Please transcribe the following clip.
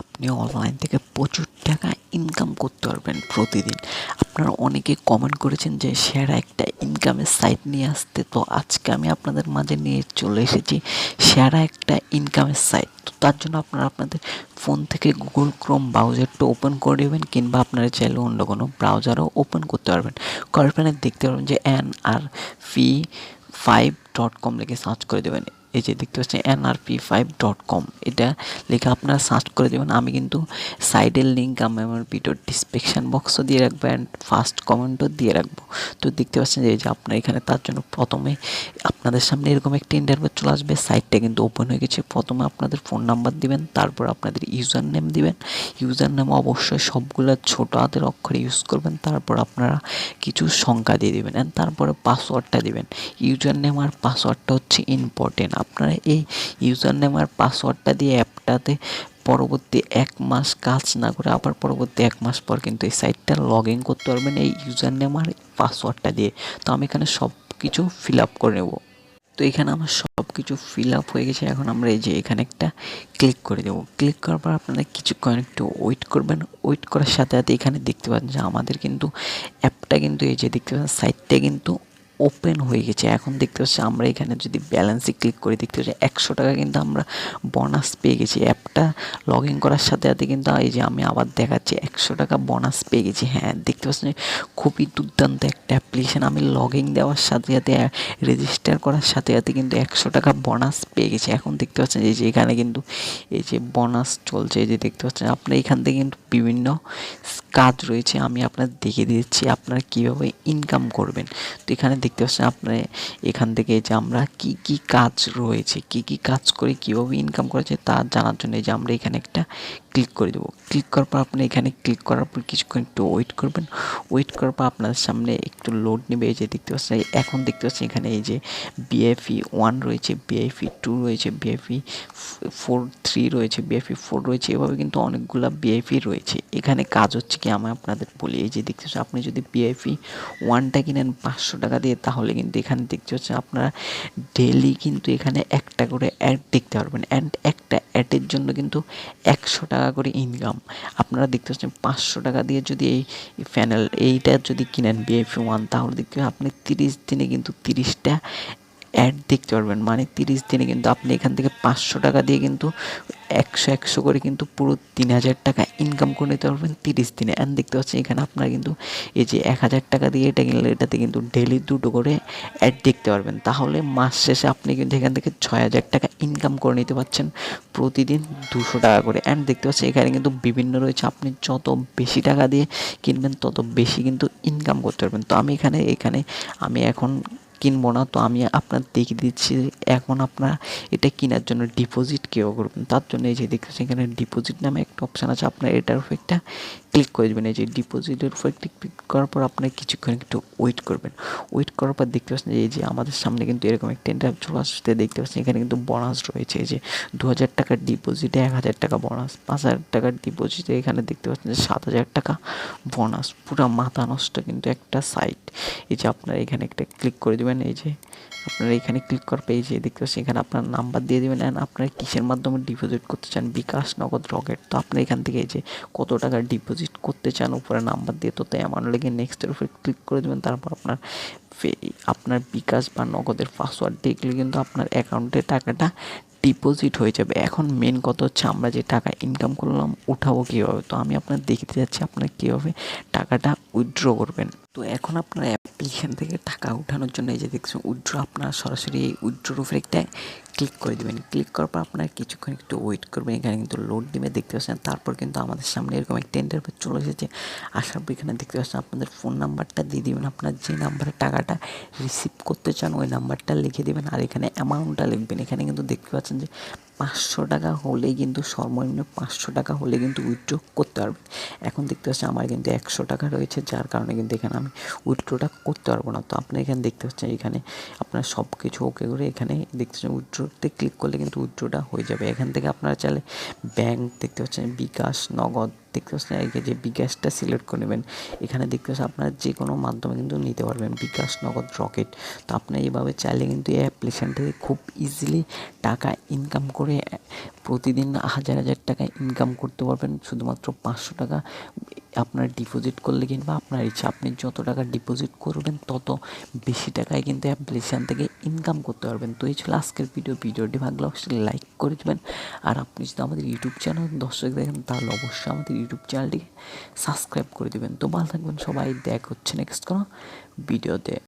আপনি অনলাইন থেকে প্রচুর টাকা ইনকাম করতে পারবেন প্রতিদিন। আপনারা অনেকে কমেন্ট করেছেন যে সেরা একটা ইনকামের সাইট নিয়ে আসতে। তো আজকে আমি আপনাদের মাঝে নিয়ে চলে এসেছি সেরা একটা ইনকামের সাইট তো তার জন্য আপনারা আপনাদের ফোন থেকে গুগল ক্রোম ব্রাউজারটা ওপেন করে দেবেন কিংবা আপনারা চাইলে অন্য কোনো ব্রাউজারও ওপেন করতে পারবেন। করার দেখতে পারবেন যে N R F five dot com লিখে সার্চ করে দেবেন। এই যে দেখতে পাচ্ছেন এনআরপি ফাইভ ডট কম এটা লিখে আপনারা সার্চ করে দেবেন। আমি কিন্তু সাইডের লিঙ্ক আমি আমার ভিডিওর ডিসক্রিপশান বক্সও দিয়ে রাখব অ্যান্ড ফার্স্ট কমেন্টও দিয়ে রাখব। তো দেখতে পাচ্ছেন যে আপনার এখানে তার জন্য প্রথমে আপনাদের সামনে এরকম একটা ইন্টারভিউ চলে আসবে। সাইটটা কিন্তু ওপেন হয়ে গেছে। প্রথমে আপনাদের ফোন নাম্বার দিবেন, তারপর আপনাদের ইউজার নেম দিবেন। ইউজার নেম অবশ্যই সবগুলো ছোটো হাতের অক্ষরে ইউজ করবেন। তারপর আপনারা কিছু সংখ্যা দিয়ে দেবেন অ্যান্ড তারপরে পাসওয়ার্ডটা দিবেন। ইউজার নেম আর পাসওয়ার্ডটা হচ্ছে ইম্পর্টেন্ট আপনারা এই ইউজার নেম আর পাসওয়ার্ডটা দিয়ে অ্যাপটাতে পরবর্তী এক মাস কাজ না করে আবার পরবর্তী এক মাস পর কিন্তু এই সাইটটা লগ ইন করতে পারবেন এই ইউজার নেম আর পাসওয়ার্ডটা দিয়ে। তো আমি এখানে সব কিছু ফিল আপ করে নেব। তো এখানে আমার সব কিছু ফিল আপ হয়ে গেছে। এখন আমরা এই যে এখানে একটা ক্লিক করে দেবো। ক্লিক করার পর আপনারা কিছুক্ষণ একটু ওয়েট করবেন। ওয়েট করার সাথে সাথে এখানে দেখতে পাচ্ছেন যে আমাদের কিন্তু অ্যাপটা কিন্তু এই যে দেখতে পাচ্ছেন সাইটটা কিন্তু ওপেন হয়ে গেছে। এখন দেখতে পাচ্ছি আমরা এখানে যদি ব্যালেন্সে ক্লিক করে, দেখতে পাচ্ছি একশো টাকা কিন্তু আমরা বোনাস পেয়ে গেছি। অ্যাপটা লগ ইন করার সাথে সাথে কিন্তু এই যে আমি আবার দেখাচ্ছি, একশো টাকা বোনাস পেয়ে গেছি। হ্যাঁ দেখতে পাচ্ছি খুবই দুর্দান্ত অ্যাপ্লিকেশান আমি লগ ইন দেওয়ার সাথে সাথে রেজিস্টার করার সাথে সাথে কিন্তু একশো টাকা বোনাস পেয়ে গেছি। এখন দেখতে পাচ্ছেন এই যে এখানে কিন্তু এই যে বোনাস চলছে, এই যে দেখতে পাচ্ছেন আপনার এখান থেকে কিন্তু বিভিন্ন কাজ রয়েছে, আমি আপনার দেখিয়ে দিচ্ছি আপনারা কীভাবে ইনকাম করবেন। তো এখানে দেখতে পাচ্ছেন আপনার এখান থেকে যে আমরা কি কি কাজ রয়েছে, কি কি কাজ করে কীভাবে ইনকাম করেছে তা জানার জন্য যে আমরা এখানে একটা ক্লিক করে দেবো। ক্লিক করার পর আপনি এখানে ক্লিক করার পর কিছুক্ষণ একটু ওয়েট করবেন। ওয়েট করার পর আপনাদের সামনে একটু লোড নেবে এই যে দেখতে পাচ্ছেন এখন দেখতে পাচ্ছেন এখানে এই যে বিএফই ওয়ান রয়েছে বিএফই টু রয়েছে বিএফই ফোর থ্রি রয়েছে বিএফই ফোর রয়েছে, এভাবে কিন্তু অনেকগুলো বিএফই রয়েছে। এখানে কাজ হচ্ছে কি আমি আপনাদের বলি, এই যে দেখতে পাচ্ছেন, আপনি যদি বিএফই ওয়ানটা কিনেন পাঁচশো টাকা দিয়ে, তাহলে কিন্তু এখানে দেখতে পাচ্ছেন আপনারা ডেলি কিন্তু এখানে একটা করে অ্যাড দেখতে পারবেন। অ্যান্ড একটা অ্যাডের জন্য কিন্তু একশো টাকা করে ইনকাম আপনারা দেখতে পাচ্ছেন পাঁচশো টাকা দিয়ে যদি এই প্যানেল এইটা যদি কিনেন বিএফি ওয়ান তাহলে দেখতে আপনি তিরিশ দিনে কিন্তু তিরিশটা অ্যাড দেখতে পারবেন। মানে তিরিশ দিনে কিন্তু আপনি এখান থেকে পাঁচশো টাকা দিয়ে কিন্তু একশো একশো করে কিন্তু পুরো তিন হাজার টাকা ইনকাম করে নিতে পারবেন তিরিশ দিনে। অ্যান্ড দেখতে পাচ্ছেন এখানে আপনারা কিন্তু এই যে এক হাজার টাকা দিয়ে এটা কিনলে এটাতে কিন্তু ডেলি দুটো করে অ্যাড দেখতে পারবেন। তাহলে মাস শেষে আপনি কিন্তু এখান থেকে ছয় হাজার টাকা ইনকাম করে নিতে পারছেন প্রতিদিন দুশো টাকা করে। অ্যান্ড দেখতে পাচ্ছেন এখানে কিন্তু বিভিন্ন রয়েছে। আপনি যত বেশি টাকা দিয়ে কিনবেন, তত বেশি কিন্তু ইনকাম করতে পারবেন। তো আমি এখানে এখানে আমি এখন কিনবো না, তো আমি আপনার দেখে দিচ্ছি এখন আপনার এটা কেনার জন্য ডিপোজিট কেউ করবেন। তার জন্য এই যে দেখতেছেন এখানে ডিপোজিট নামে একটা অপশান আছে, আপনার এটার উপর একটা ক্লিক করে দেবেন, এই যে ডিপোজিটের উপর ক্লিক করার পর আপনার কিছুক্ষণ একটু ওয়েট করবেন। ওয়েট করার পর দেখতে পাচ্ছেন এই যে আমাদের সামনে কিন্তু এরকম একটা ইন্টারভিউ চলে আসতে দেখতে পাচ্ছেন এখানে কিন্তু বোনাস রয়েছে, এই যে দু হাজার টাকার ডিপোজিটে এক হাজার টাকা বোনাস পাঁচ হাজার টাকার ডিপোজিটে এখানে দেখতে পাচ্ছেন যে সাত হাজার টাকা বোনাস পুরো মাথা নষ্ট কিন্তু একটা সাইট এই যে আপনারা এখানে একটা ক্লিক করে দেবেন, এই যে আপনারা এখানে ক্লিক করার পেয়ে যে দেখতে পাচ্ছেন এখানে আপনার নাম্বার দিয়ে দেবেন অ্যান্ড আপনারা কিসের মাধ্যমে ডিপোজিট করতে চান? বিকাশ নগদ রকেট। তো আপনার এখান থেকে এই যে কত টাকা ডিপোজিট করতে চান, উপরে নাম্বার দিয়ে, তো আমার লেগে নেক্সটের উপরে ক্লিক করে দেবেন, তারপর আপনার আপনার বিকাশ বা নগদের পাসওয়ার্ড দেখলে কিন্তু আপনার অ্যাকাউন্টে টাকাটা ডিপোজিট হয়ে যাবে। এখন মেন কথা হচ্ছে আমরা যে টাকা ইনকাম করলাম, উঠাবো কীভাবে? তো আমি আপনার দেখতে যাচ্ছি, আপনার কীভাবে টাকাটা উইথড্র করবেন। তো এখন আপনার অ্যাপ্লিকেশান থেকে টাকা উঠানোর জন্য এই যে দেখছেন উইথড্র আপনার সরাসরি এই উইথড্রোর উপরে একটা ক্লিক করে দেবেন। ক্লিক করার পর আপনার কিছুক্ষণ একটু ওয়েট করবেন, এখানে কিন্তু লোড দিবে দেখতে পাচ্ছেন। তারপর কিন্তু আমাদের সামনে এরকম একটা ইন্টারভিউ চলে এসেছে। আসার পর এখানে দেখতে পাচ্ছেন আপনাদের ফোন নাম্বারটা দিয়ে দেবেন। আপনার যে নাম্বারে টাকাটা রিসিভ করতে চান, ওই নাম্বারটা লিখে দেবেন। আর এখানে অ্যামাউন্টটা লিখবেন। এখানে কিন্তু দেখতে পাচ্ছেন যে পাঁচশো টাকা হলে কিন্তু সর্বনিম্ন পাঁচশো টাকা হলে কিন্তু উইথড্র করতে পারবে। এখন দেখতে পাচ্ছি আমার কিন্তু একশো টাকা রয়েছে, যার কারণে কিন্তু এখানে আমি উইথড্রটা করতে পারব না। তো আপনি এখানে দেখতে পাচ্ছেন এখানে আপনার সব কিছু ওকে করে এখানে দেখতে পাচ্ছেন উইথড্রোতে ক্লিক করলে কিন্তু উইথড্রোটা হয়ে যাবে। এখান থেকে আপনারা চাইলে ব্যাংক দেখতে পাচ্ছেন বিকাশ, নগদ দেখতে পাচ্ছেন, এই যে বিকাশটা সিলেক্ট করে নেবেন, এখানে দেখতে পাচ্ছেন আপনার যে কোনো মাধ্যমে কিন্তু নিতে পারবেন, বিকাশ নগদ রকেট। তো আপনি এইভাবে চাইলে কিন্তু এই থেকে খুব ইজিলি টাকা ইনকাম করে, প্রতিদিন হাজার হাজার টাকা ইনকাম করতে পারবেন, শুধুমাত্র পাঁচশো টাকা আপনার ডিপোজিট করলে কিংবা আপনার ইচ্ছা, আপনি যত টাকা ডিপোজিট করবেন, তত বেশি টাকায় কিন্তু অ্যাপ্লিকেশান থেকে ইনকাম করতে পারবেন। তো এই ছিল আজকের ভিডিও ভিডিওটি ভালো অবশ্যই লাইক করে দেবেন। আর আপনি যদি আমাদের ইউটিউব চ্যানেল দর্শক দেখেন, তাহলে অবশ্যই আমাদের ইউটিউব চ্যানেলটিকে সাবস্ক্রাইব করে দেবেন। তো ভালো থাকবেন সবাই। দেখ হচ্ছে নেক্সট কোনো ভিডিওতে